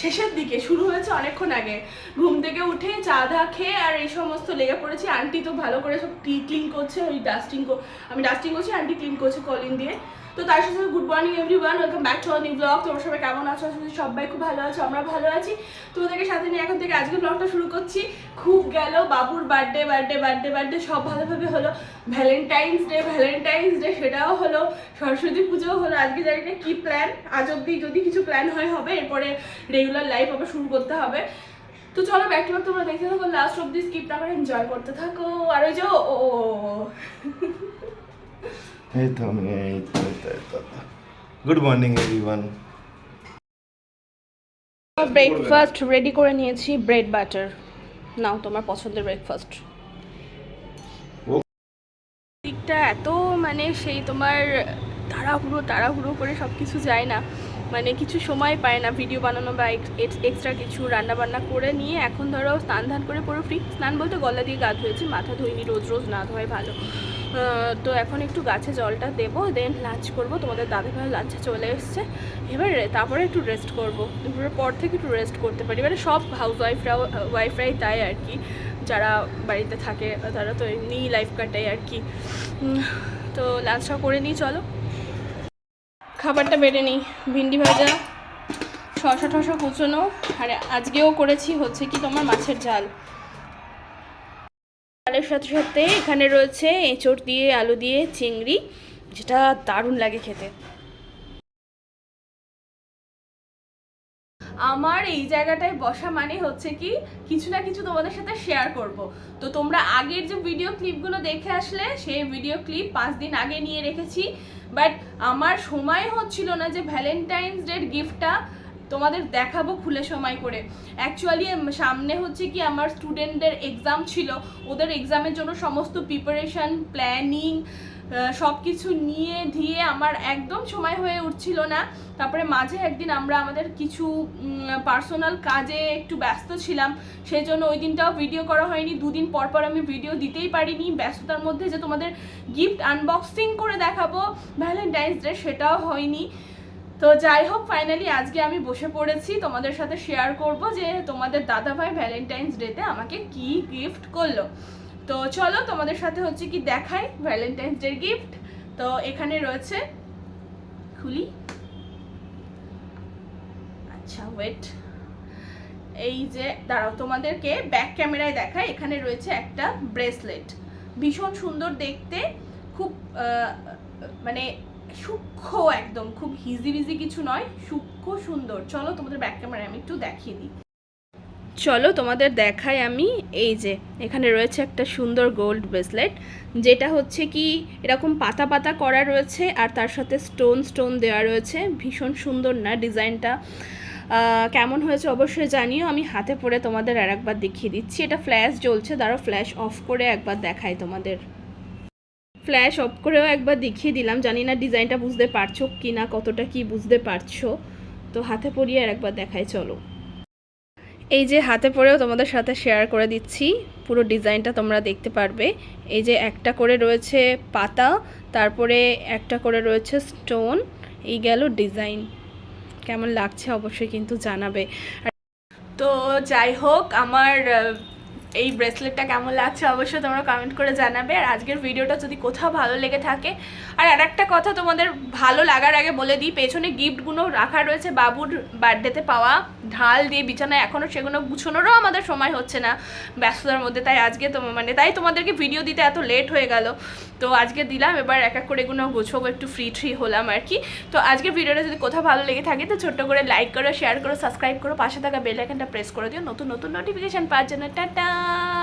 শেষের দিকে, শুরু হয়েছে অনেকক্ষণ আগে। ঘুম থেকে উঠে চা, ধা খেয়ে আর এই সমস্ত লেগে পড়েছি। আন্টি তো ভালো করে সব ক্লিন করছে, ওই ডাস্টিং আমি ডাস্টিং করছি, আন্টি ক্লিন করছে কলিন দিয়ে। তো তার সাথে good morning everyone welcome back to new blog তোমরা সবাই কেমন আছো? করছি সবাই খুব ভালো আছো, আমরা ভালো আছি। তোমাদেরকে সাথে নিয়ে এখন থেকে আজকে ব্লগটা শুরু করছি। খুব গেল বাবুর বার্থডে বার্থডে বার্থডে বার্থডে সব ভালোভাবে হলো। ভ্যালেন্টাইন্স ডে ভ্যালেন্টাইন্স ডে সেটাও হলো। সরস্বতী পুজোও হলো। আজকে জানি না কি প্ল্যান আজ অব্দি যদি কিছু প্ল্যান হয়, হবে। এরপরে রেগুলার লাইফ আবার শুরু করতে হবে। তো চলো ব্যাক টু ব্যাক তোমরা দেখতে থাকো। লাস্ট অব্দি স্কিপ না করে এনজয় করতে থাকো। আর ওই যে ও। এই তো আমি এই তো এই তো, good morning everyone breakfast ready করে নিয়েছি ব্রেড বাটার নাও তোমার পছন্দের ব্রেকফাস্ট দিকটা এত মানে সেই তোমার তাড়াহুড়ো তাড়াহুড়ো করে সব কিছু যায় না। মানে কিছু সময় পায় না ভিডিও বানানো বা এক্সট্রা কিছু রান্না বান্না করে নিয়ে এখন ধরো স্নান ধান করে পুরো ফ্রি স্নান বলতে গলা দিয়ে গা ধুয়েছি, মাথা ধুইনি, রোজ রোজ না ধোয় ভালো। তো এখন একটু গাছে জলটা দেবো দেন লাঞ্চ করব। তোমাদের দাদা ভাই লাঞ্চে চলে এসছে। এবার তারপরে একটু রেস্ট করব। দুপুরের পর থেকে একটু রেস্ট করতে পারি। মানে সব হাউস ওয়াইফরাও ওয়াইফরাই তাই আর কি। যারা বাড়িতে থাকে, তারা তো এমনি লাইফ কাটায় আর কি। তো লাঞ্চটা করে নিই, চলো। খাবারটা বেড়ে নিই। ভিন্ডি ভাজা শশা টশা কুচোনো, আর আজকেও করেছি হচ্ছে কি তোমার মাছের ঝাল। ডালের সাথে সাথে এখানে রয়েছে এঁচড় দিয়ে, আলু দিয়ে, চিংড়ি, যেটা দারুণ লাগে খেতে। আমার এই জায়গাটায় বসা মানে হচ্ছে কি, কিছু না কিছু তোমাদের সাথে শেয়ার করব। তো তোমরা আগের যে ভিডিও ক্লিপগুলো দেখে আসলে, সেই ভিডিও ক্লিপ পাঁচ দিন আগে নিয়ে রেখেছি। বাট আমার সময় হচ্ছিল না যে ভ্যালেন্টাইন্স ডের গিফটটা তোমাদের দেখাবো খুলে সময় করে। অ্যাকচুয়ালি সামনে হচ্ছে কি আমার স্টুডেন্টদের এক্সাম ছিল। ওদের এক্সামের জন্য সমস্ত প্রিপারেশন প্ল্যানিং সব কিছু নিয়ে দিয়ে আমার একদম সময় হয়ে উঠছিল না। তারপরে মাঝে একদিন আমরা আমাদের কিছু পার্সোনাল কাজে একটু ব্যস্ত ছিলাম। সেই জন্য ওই দিনটাও ভিডিও করা হয়নি। দুদিন পর পর আমি ভিডিও দিতেই পারিনি। ব্যস্ততার মধ্যে যে তোমাদের গিফট আনবক্সিং করে দেখাবো ভ্যালেন্টাইন্স ডে সেটাও হয়নি। তো যাই হোক ফাইনালি আজকে আমি বসে পড়েছি। তোমাদের সাথে শেয়ার করব যে তোমাদের দাদাভাই ভ্যালেন্টাইন্স ডেতে আমাকে কি গিফট করল। তো চলো তোমাদের সাথে হচ্ছে কি দেখাই ভ্যালেন্টাইন্স ডে গিফট তো এখানে রয়েছে, খুলি। আচ্ছা ওয়েট এই যে, দাঁড়াও, তোমাদেরকে ব্যাক ক্যামেরায় দেখায় এখানে রয়েছে একটা ব্রেসলেট ভীষণ সুন্দর দেখতে, খুব মানে সূক্ষ্ম একদম, খুব হিজি বিজি কিছু নয়, সূক্ষ্ম সুন্দর। চলো তোমাদের ব্যাক ক্যামেরায় আমি একটু দেখিয়ে দিই। চলো তোমাদের দেখাই আমি এই যে, এখানে রয়েছে একটা সুন্দর গোল্ড ব্রেসলেট যেটা হচ্ছে কি এরকম পাতা পাতা করা রয়েছে আর তার সাথে স্টোন স্টোন দেওয়া রয়েছে। ভীষণ সুন্দর না ডিজাইনটা? কেমন হয়েছে অবশ্যই জানিও, আমি হাতে পরে তোমাদের আর একবার দেখিয়ে দিচ্ছি। এটা ফ্ল্যাশ জ্বলছে দাঁড়ো ফ্ল্যাশ অফ করে একবার দেখাই তোমাদের। ফ্ল্যাশ অফ করেও একবার দেখিয়ে দিলাম, জানি না ডিজাইনটা বুঝতে পারছ কি না কতটা কি বুঝতে পারছ। তো হাতে পরিয়ে আর একবার দেখাই, চলো। এই যে হাতে পরেও তোমাদের সাথে শেয়ার করে দিচ্ছি, পুরো ডিজাইনটা তোমরা দেখতে পারবে। এই যে একটা করে রয়েছে পাতা, তারপরে একটা করে রয়েছে স্টোন এই গেল ডিজাইন কেমন লাগছে অবশ্যই কিন্তু জানাবে। তো যাই হোক, আমার এই ব্রেসলেটটা কেমন লাগছে অবশ্যই তোমরা কমেন্ট করে জানাবে। আর আজকের ভিডিওটা যদি কোথাও ভালো লেগে থাকে, আর আর একটা কথা তোমাদের ভালো লাগার আগে বলে দিই, পেছনে গিফটগুলো রাখা রয়েছে বাবুর বার্থডেতে পাওয়া। ঢাল দিয়ে বিছানায় এখনও সেগুলো গুছোনোরও আমাদের সময় হচ্ছে না ব্যস্ততার মধ্যে। তাই আজকে তো মানে তাই তোমাদেরকে ভিডিও দিতে এত লেট হয়ে গেল। তো আজকে দিলাম, এবার এক এক করে এগুলো গোছবো, একটু ফ্রি ট্রি হলাম আর কি। তো আজকের ভিডিওটা যদি কোথাও ভালো লেগে থাকে, তো ছোট্ট করে লাইক করো শেয়ার করো সাবস্ক্রাইব করো, পাশে থাকা বেল আইকনটা প্রেস করে দিও। নতুন নতুন নোটিফিকেশান পাওয়ার জন্য টাটা! Bye.